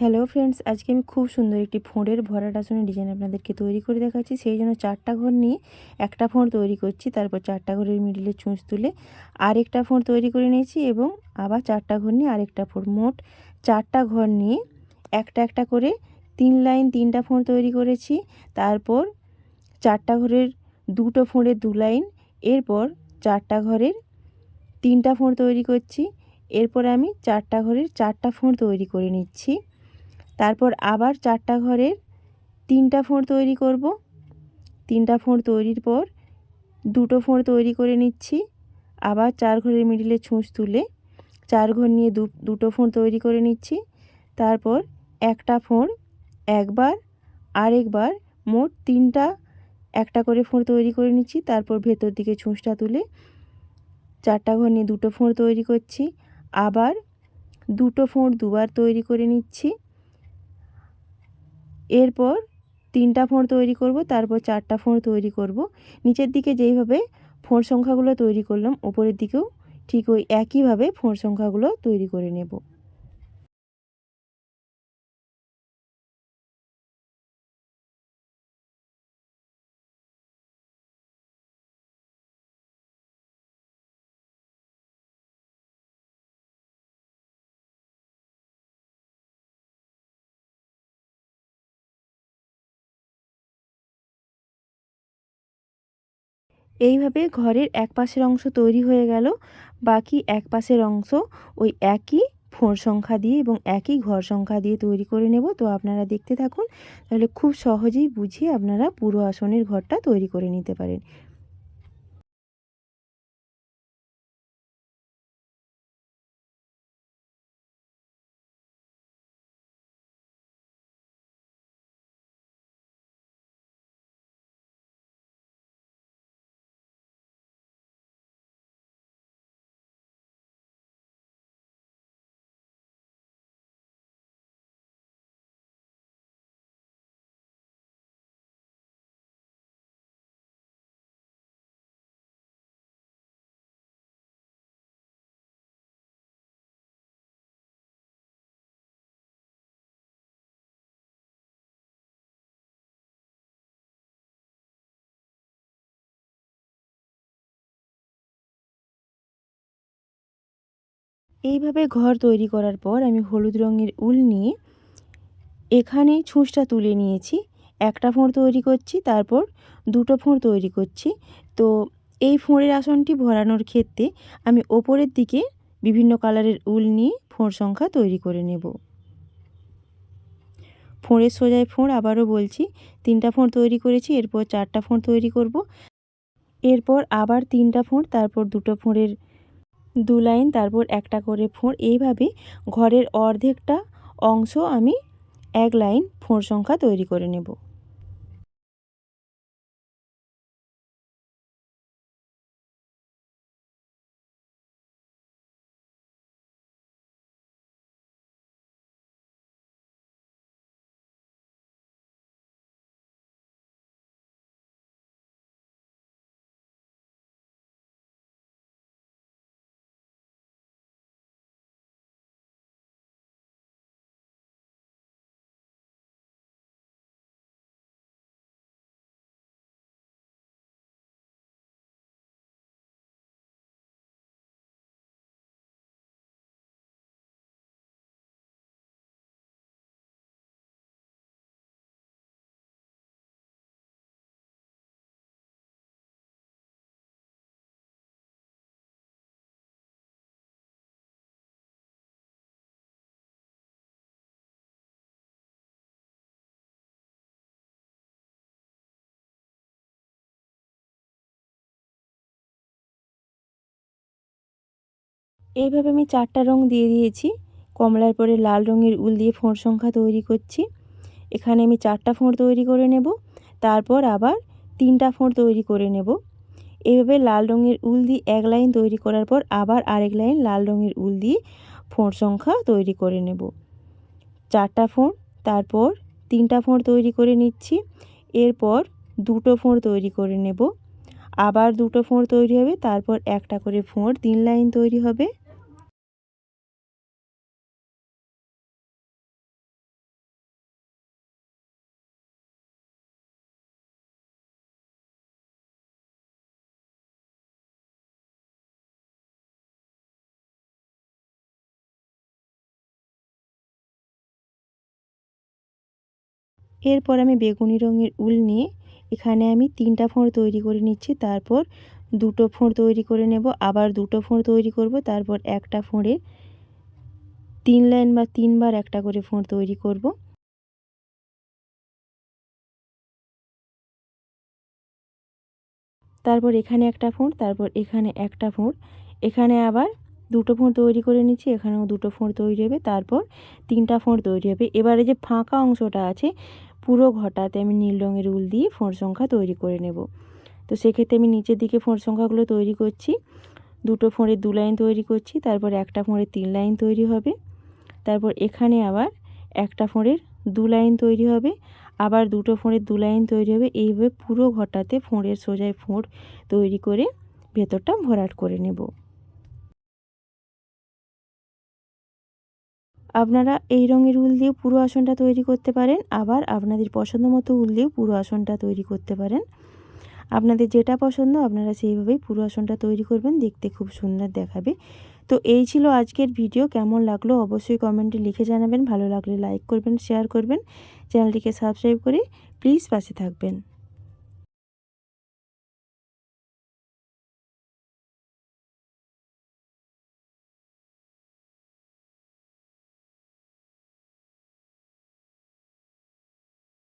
Hello friends আজকে আমি খুব সুন্দর একটি ফোঁড়ের ভরাট আসনের ডিজাইন আপনাদেরকে তৈরি করে দেখাচ্ছি। সেই জন্য চারটা ঘর নিয়ে একটা ফোঁড় তৈরি করছি, তারপর চারটা ঘরের মিডিলে চুঁচ তুলে আরেকটা ফোঁড় তৈরি করে নিয়েছি এবং আবার চারটা ঘর নিয়ে আরেকটা ফোঁড়। মোট চারটা ঘর নিয়ে একটা একটা করে তিন লাইন তিনটা ফোঁড় তৈরি করেছি, তারপর চারটা ঘরের দুটো ফোঁড়ের দু লাইন, এরপর চারটা ঘরের তিনটা ফোঁড় তৈরি করছি, এরপর আমি চারটা ঘরের চারটা ফোঁড় তৈরি করে নিচ্ছি। তারপর আবার চারটা ঘরের তিনটা ফোঁড় তৈরি করব। তিনটা ফোঁড় তৈরির পর দুটো ফোঁড় তৈরি করে নিচ্ছি। আবার চার ঘরের মিডিলে ছুঁচ তুলে চার ঘর নিয়ে দু দুটো ফোঁড় তৈরি করে নিচ্ছি। তারপর একটা ফোঁড় একবার, আরেকবার মোট তিনটা একটা করে ফোঁড় তৈরি করে নিচ্ছি। তারপর ভেতর দিকে ছুঁচটা তুলে চারটা ঘর নিয়ে দুটো ফোঁড় তৈরি করছি। আবার দুটো ফোঁড় দুবার তৈরি করে নিচ্ছি। এরপর তিনটা ফোঁড় তৈরি করব, তারপর চারটা ফোঁড় তৈরি করব। নিচের দিকে যেইভাবে ফোঁড় সংখ্যাগুলো তৈরি করলাম ওপরের দিকেও ঠিক ওই একইভাবে ফোঁড় সংখ্যাগুলো তৈরি করে নেব। এইভাবে ঘরের এক পাশের অংশ তৈরি হয়ে গেল, বাকি এক পাশের অংশ ওই একই ফোর সংখ্যা দিয়ে এবং একই ঘর সংখ্যা দিয়ে তৈরি করে নেব। তো আপনারা দেখতে থাকুন, তাহলে খুব সহজেই বুঝিয়ে আপনারা পুরো আসনের ঘরটা তৈরি করে নিতে পারেন। এইভাবে ঘর তৈরি করার পর আমি হলুদ রঙের উল নিয়ে এখানে ছুঁচটা তুলে নিয়েছি। একটা ফোঁড় তৈরি করছি, তারপর দুটো ফোঁড় তৈরি করছি। তো এই ফোঁড়ের আসনটি ভরানোর ক্ষেত্রে আমি ওপরের দিকে বিভিন্ন কালারের উল নিয়ে ফোঁড় সংখ্যা তৈরি করে নেব। ফোঁড়ের সোজায় ফোঁড় আবারও বলছি, তিনটা ফোঁড় তৈরি করেছি, এরপর চারটা ফোঁড় তৈরি করব। এরপর আবার তিনটা ফোঁড়, তারপর দুটো ফোঁড়ের দু লাইন, তারপর একটা করে ফোঁড়। এইভাবে ঘরের অর্ধেকটা অংশ আমি এক লাইন ফোঁড় সংখ্যা তৈরি করে নেব। এইভাবে আমি চারটা রং দিয়ে দিয়েছি। কমলার পরে লাল রঙের উল দিয়ে ফোঁড় সংখ্যা তৈরি করছি। এখানে আমি চারটা ফোঁড় তৈরি করে নেব। তারপর আবার তিনটা ফোঁড় তৈরি করে নেব। এইভাবে লাল রঙের উল দিয়ে এক লাইন তৈরি করার পর আবার আরেক লাইন লাল রঙের উল দিয়ে ফোঁড় সংখ্যা তৈরি করে নেব। চারটা ফোঁড়, তারপর তিনটা ফোঁড় তৈরি করে নিচ্ছি। এরপর দুটো ফোঁড় তৈরি করে নেব। আবার দুটো ফোঁড় তৈরি হবে, তারপর একটা করে ফোঁড় তিন লাইন তৈরি হবে। এরপর আমি বেগুনি রঙের উল নিয়ে এখানে আমি তিনটা ফোঁড় তৈরি করে নিচ্ছি। তারপর দুটো ফোঁড় তৈরি করে নেব, আবার দুটো ফোঁড় তৈরি করব। তারপর একটা ফোঁড়ে তিন লাইন বা তিনবার একটা করে ফোঁড় তৈরি করব। তারপর এখানে একটা ফোঁড়, তারপর এখানে একটা ফোঁড়। এখানে আবার দুটো ফোঁড় তৈরি করে নিচ্ছি, এখানেও দুটো ফোঁড় তৈরি হবে, তারপর তিনটা ফোঁড় তৈরি হবে। এবারে যে ফাঁকা অংশটা আছে পুরো ঘটাতে আমি নীল রঙের উল দিয়ে ফোঁড় সংখ্যা তৈরি করে নেব। তো সেক্ষেত্রে আমি নিচের দিকে ফোঁড় সংখ্যাগুলো তৈরি করছি। দুটো ফোঁড়ের দু লাইন তৈরি করছি, তারপর একটা ফোঁড়ের তিন লাইন তৈরি হবে। তারপর এখানে আবার একটা ফোঁড়ের দু লাইন তৈরি হবে, আবার দুটো ফোঁড়ের দু লাইন তৈরি হবে। এইভাবে পুরো ঘটাতে ফোঁড়ের সোজায় ফোঁড় তৈরি করে ভেতরটা ভরাট করে নেব। আপনারা এই রঙের উল দিয়ে পুরো আসনটা তৈরি করতে পারেন। আবার আপনাদের পছন্দ মতো উল দিয়েও পুরো আসনটা তৈরি করতে পারেন। আপনাদের যেটা পছন্দ আপনারা সেইভাবেই পুরো আসনটা তৈরি করবেন। দেখতে খুব সুন্দর দেখাবে। তো এই ছিল আজকের ভিডিও। কেমন লাগল অবশ্যই কমেন্টে লিখে জানাবেন। ভালো লাগলে লাইক করবেন শেয়ার করবেন। চ্যানেলটিকে সাবস্ক্রাইব করে প্লিজ পাশে থাকবেন।